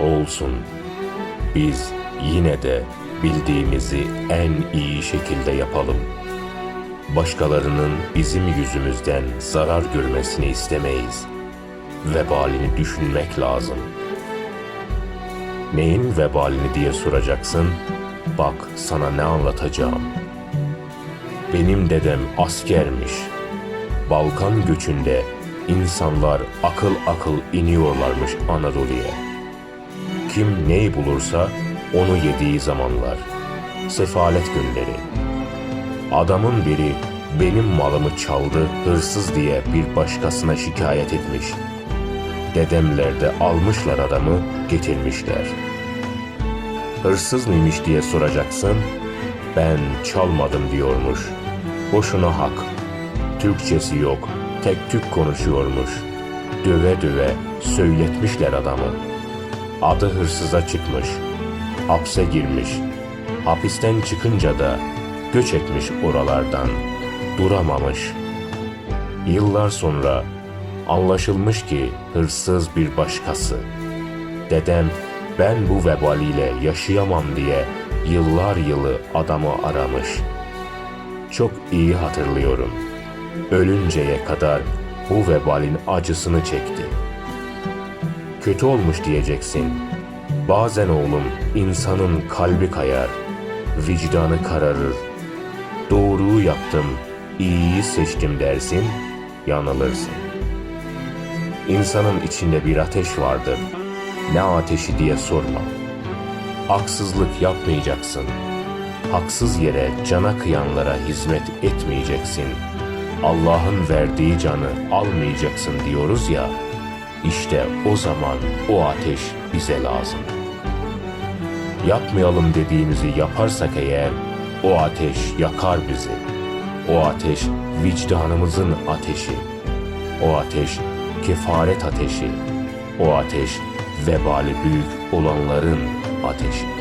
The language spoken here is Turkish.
Olsun. Biz yine de bildiğimizi en iyi şekilde yapalım. Başkalarının bizim yüzümüzden zarar görmesini istemeyiz. Vebalini düşünmek lazım. Neyin vebalini diye soracaksın? Bak sana ne anlatacağım. Benim dedem askermiş. Balkan göçünde insanlar akıl akıl iniyorlarmış Anadolu'ya. Kim neyi bulursa onu yediği zamanlar. Sefalet günleri. Adamın biri benim malımı çaldı, hırsız diye bir başkasına şikayet etmiş. Dedemler de almışlar adamı, getirmişler. Hırsız mıymış diye soracaksın. Ben çalmadım diyormuş. Boşuna hak. Türkçesi yok. Tek tük konuşuyormuş. Döve döve söyletmişler adamı. Adı hırsıza çıkmış. Hapse girmiş. Hapisten çıkınca da göç etmiş oralardan. Duramamış. Yıllar sonra anlaşılmış ki hırsız bir başkası. Dedem ben bu vebaliyle yaşayamam diye yıllar yılı adamı aramış. Çok iyi hatırlıyorum. Ölünceye kadar bu vebalin acısını çekti. Kötü olmuş diyeceksin. Bazen oğlum insanın kalbi kayar, vicdanı kararır. Doğruyu yaptım, iyiyi seçtim dersin, yanılırsın. İnsanın içinde bir ateş vardır. Ne ateşi diye sorma. Haksızlık yapmayacaksın. Haksız yere cana kıyanlara hizmet etmeyeceksin. Allah'ın verdiği canı almayacaksın diyoruz ya. İşte o zaman o ateş bize lazım. Yapmayalım dediğimizi yaparsak eğer o ateş yakar bizi. O ateş vicdanımızın ateşi. O ateş kefaret ateşi. O ateş vebali büyük olanların ateşi.